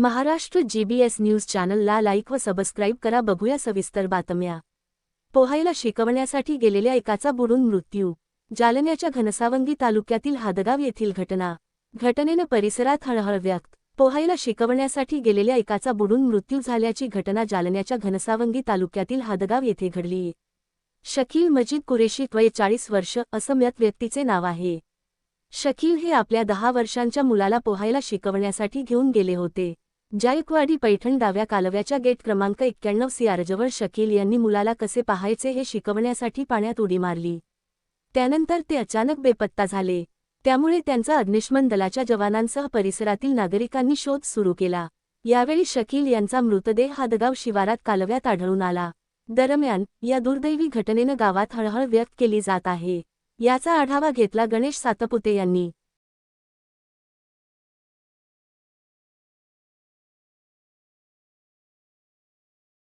Maharashtra GBS news चॅनलला like व subscribe करा. बघूया सविस्तर बातम्या. पोहायला शिकवण्यासाठी गेलेल्या एकाचा बुडून मृत्यू. जालन्याच्या घनसावंगी तालुक्यातील हादगाव येथील घटना. घटनेनं परिसरात हळहळ व्यक्त. पोहायला शिकवण्यासाठी गेलेल्या एकाचा बुडून मृत्यू झाल्याची घटना जालन्याच्या घनसावंगी तालुक्यातील हादगाव येथे घडली. शकील मजीद कुरेशी वय चाळीस वर्ष असं मत व्यक्तीचे नाव आहे. शकील हे आपल्या दहा वर्षांच्या मुलाला पोहायला शिकवण्यासाठी घेऊन गेले होते. जायकवाडी पैठण डाव्या कालव्याच्या गेट क्रमांक एक्क्याण्णव सीआरजवळ शकील यांनी मुलाला कसे पाहायचे हे शिकवण्यासाठी पाण्यात उडी मारली. त्यानंतर ते अचानक बेपत्ता झाले. त्यामुळे त्यांचा अग्निशमन दलाच्या जवानांसह परिसरातील नागरिकांनी शोध सुरू केला. यावेळी शकील यांचा मृतदेह हादगाव शिवारात कालव्यात आढळून आला. दरम्यान या दुर्दैवी घटनेनं गावात हळहळ व्यक्त केली जात आहे. याचा आढावा घेतला गणेश सातपुते यांनी.